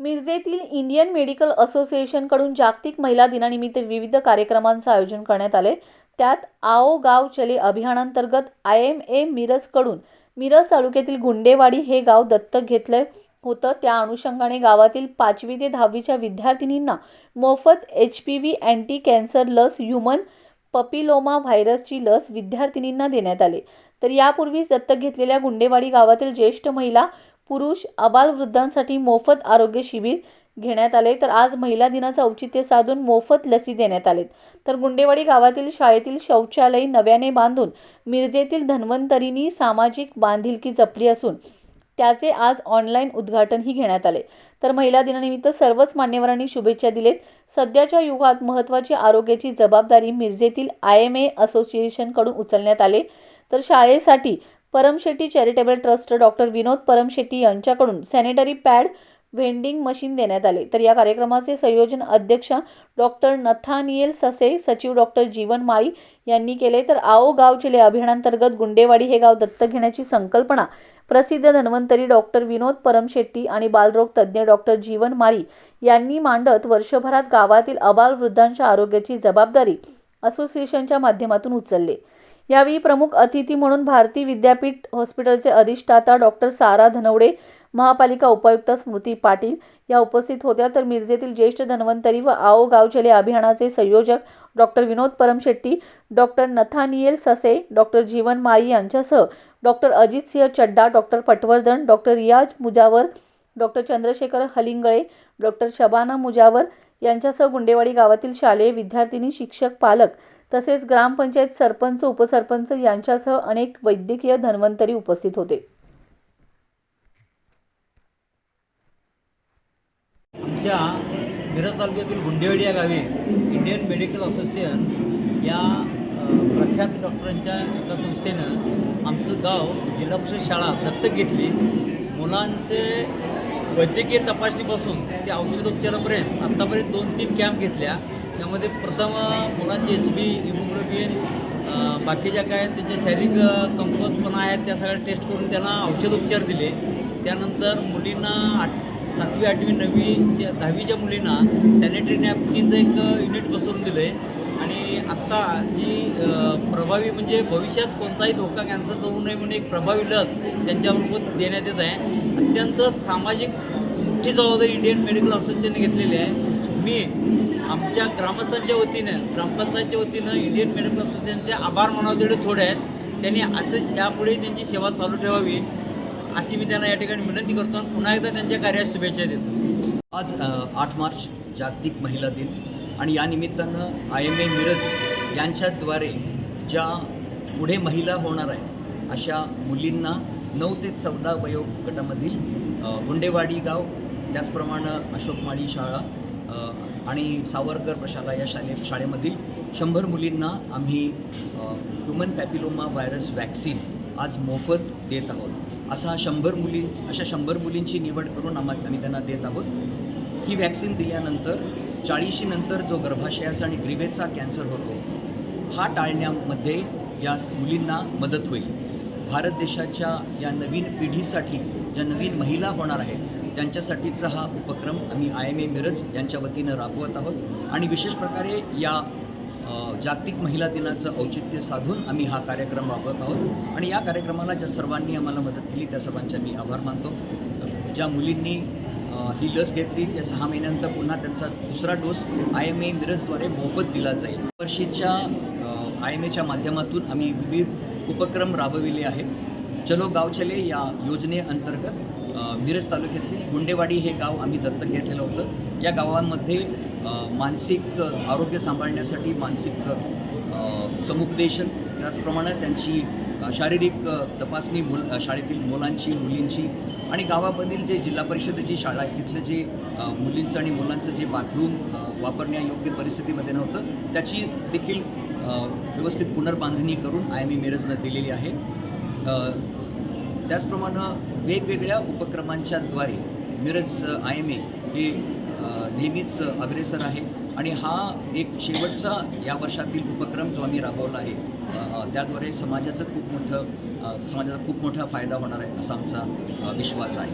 मिरजेतील Indian medical असोसिएशनकडून जागतिक महिला दिनानिमित्त विविध कार्यक्रमांचं आयोजन करण्यात आले. त्यात आओ गाव चले अभियानांतर्गत आय एम ए मिरजकडून मिरज तालुक्यातील गुंडेवाडी हे गाव दत्तक घेतलं होतं. त्या अनुषंगाने गावातील पाचवी ते दहावीच्या विद्यार्थिनींना मोफत H P V anti cancer लस ह्युमन पपिलोमा व्हायरसची लस विद्यार्थिनींना देण्यात आले. तर यापूर्वीच दत्तक घेतलेल्या गुंडेवाडी गावातील ज्येष्ठ महिला पुरुष आबालवृद्धांसाठी मोफत आरोग्य शिबिर घेण्यात आले. तर आज महिला दिनाचं औचित्य साधून मोफत लसी देण्यात आलेत. तर गुंडेवाडी गावातील शाळेतील शौचालय नव्याने बांधून मिरजेतील धन्वंतरींनी सामाजिक बांधिलकी जपली असून त्याचे आज ऑनलाईन उद्घाटनही घेण्यात आले. तर महिला दिनानिमित्त सर्वच मान्यवरांनी शुभेच्छा दिलेत. सध्याच्या युगात महत्त्वाची आरोग्याची जबाबदारी मिरजेतील आय एम ए असोसिएशनकडून उचलण्यात आले. तर शाळेसाठी Paramshetti charitable trust doctor Vinod Paramshetti यांच्याकडून सॅनिटरी पॅड व्हेंडिंग मशीन देण्यात आले. तर या कार्यक्रमाचे संयोजन अध्यक्ष डॉक्टर नथानियल ससे सचिव डॉक्टर जीवन माळी यांनी केले. तर आओ गाव चले अभियानांतर्गत गुंडेवाडी हे गाव दत्तक घेण्याची संकल्पना प्रसिद्ध धन्वंतरी डॉक्टर विनोद परमशेट्टी आणि बालरोग तज्ज्ञ डॉक्टर जीवन माळी यांनी मांडत वर्षभरात गावातील अबालवृद्धांच्या आरोग्याची जबाबदारी असोसिएशनच्या माध्यमातून उचलले. यावेळी प्रमुख अतिथी म्हणून भारती विद्यापीठ हॉस्पिटलचे अधिष्ठाता डॉक्टर सारा धनवडे महापालिका उपायुक्त स्मृती पाटील या उपस्थित होत्या. तर मिरजेतील ज्येष्ठ धन्वंतरी व आओ गावचले अभियानाचे संयोजक doctor Vinod Paramshetti doctor Nathaniel Sase doctor Jeevan Mali यांच्यासह doctor Ajit Singh Chadda doctor Patwardhan doctor Riyaz Mujawar doctor Chandrashekhar Halingale doctor Shabana Mujawar यांच्यासह गुंडेवाडी गावातील शालेय विद्यार्थिनी शिक्षक पालक तसेच ग्रामपंचायत सरपंच उपसरपंच यांच्यासह अनेक वैद्यकीय धन्वंतरी उपस्थित होते. आमच्या मिरज तालुक्यातील गुंडेवाडी या गावी इंडियन मेडिकल असोसिएशन या प्रख्यात डॉक्टरांच्या एका संस्थेनं आमचं गाव जिल्हा परिषद शाळा दत्तक घेतली. मुलांचे वैद्यकीय तपासणीपासून ते औषधोपचारापर्यंत आत्तापर्यंत दोन तीन कॅम्प घेतल्या. त्यामध्ये प्रथम मुलांची एच बी हिमोग्लोबिन बाकीच्या काय त्यांचे शारीरिक अ, कमकुवतपणा आहेत त्या सगळ्या टेस्ट करून त्यांना औषधोपचार दिले. त्यानंतर मुलींना आठ सातवी आठवी नववीच्या दहावीच्या मुलींना सॅनिटरी नॅपकिनचं एक युनिट बसवून दिलं. आहे आणि आत्ता जी प्रभावी म्हणजे भविष्यात कोणताही धोका कॅन्सरचा होऊ नये म्हणून एक प्रभावी लस त्यांच्यामार्फत देण्यात येत आहे. अत्यंत सामाजिक मोठी जबाबदारी इंडियन मेडिकल असोसिएशनने घेतलेली आहे. मी आमच्या ग्रामस्थांच्या वतीनं ग्रामपंचायतच्या वतीनं इंडियन मेडिकल असोसिएशनचे आभार मानावं जेवढे थोडे आहेत त्यांनी असंच यापुढे त्यांची सेवा चालू ठेवावी अशी मी त्यांना या ठिकाणी विनंती करतो आणि पुन्हा एकदा त्यांच्या कार्यास शुभेच्छा देतो. आज आठ मार्च जागतिक महिला दिन आणि या निमित्तानं आय एम ए मिरज यांच्याद्वारे ज्या पुढे महिला होणार आहे अशा मुलींना नऊ ते चौदा वयोगटामधील गुंडेवाडी गाव त्याचप्रमाणे अशोकमाळी शाळा आणि सावरकर प्रशाला या शाले शाळेमधील शंभर मुलींना आम्ही ह्युमन पॅपिलोमा व्हायरस वॅक्सिन आज मोफत देत आहोत. असा शंभर मुली अशा शंभर मुलींची निवड करून आम्हा आम्ही त्यांना देत आहोत. ही वॅक्सिन दिल्यानंतर चाळीशीनंतर जो गर्भाशयाचा आणि ग्रीवेचा कॅन्सर होतो हा टाळण्यामध्ये या मुलींना मदत होईल. भारत देशाच्या या नवीन पिढीसाठी ज्या नवीन महिला होणार आहेत त्यांच्यासाठीचा हा उपक्रम आम्ही आय एम ए मिरज यांच्या वतीनं राबवत आहोत. आणि विशेष प्रकारे या जागतिक महिला दिनाचं औचित्य साधून आम्ही हा कार्यक्रम राबवत आहोत. आणि या कार्यक्रमाला ज्या सर्वांनी आम्हाला मदत केली त्या सर्वांचे मी आभार मानतो. ज्या मुलींनी ही लस घेतली त्या सहा महिन्यानंतर पुन्हा त्यांचा दुसरा डोस आय एम ए मिरजद्वारे मोफत दिला जाईल. वर्षीच्या आय एम एच्या माध्यमातून आम्ही विविध उपक्रम राबविले आहेत. चलो गाव चले या योजनेअंतर्गत मिरज तालुक्यातील गुंडेवाडी हे गाव आम्ही दत्तक घेतलेलं होतं. या गावांमध्ये मानसिक आरोग्य सांभाळण्यासाठी मानसिक समुपदेशन त्याचप्रमाणे त्यांची शारीरिक तपासणी मुल शाळेतील मुलांची मुलींची आणि गावामधील जे जिल्हा परिषदेची शाळा आहे तिथलं जे मुलींचं आणि मुलांचं जे बाथरूम वापरण्यायोग्य परिस्थितीमध्ये नव्हतं. त्याची देखील व्यवस्थित पुनर्बांधणी करून आय एम ई मिरजनं दिलेली आहे. त्याचप्रमाणे वेगवेगळ्या उपक्रमांच्याद्वारे मिरज आय एम ए हे नेहमीच अग्रेसर आहे. आणि हा एक शेवटचा या वर्षातील उपक्रम जो आम्ही राबवला आहे त्याद्वारे समाजाचं खूप मोठं समाजाचा खूप मोठा फायदा होणार आहे असा आमचा विश्वास आहे.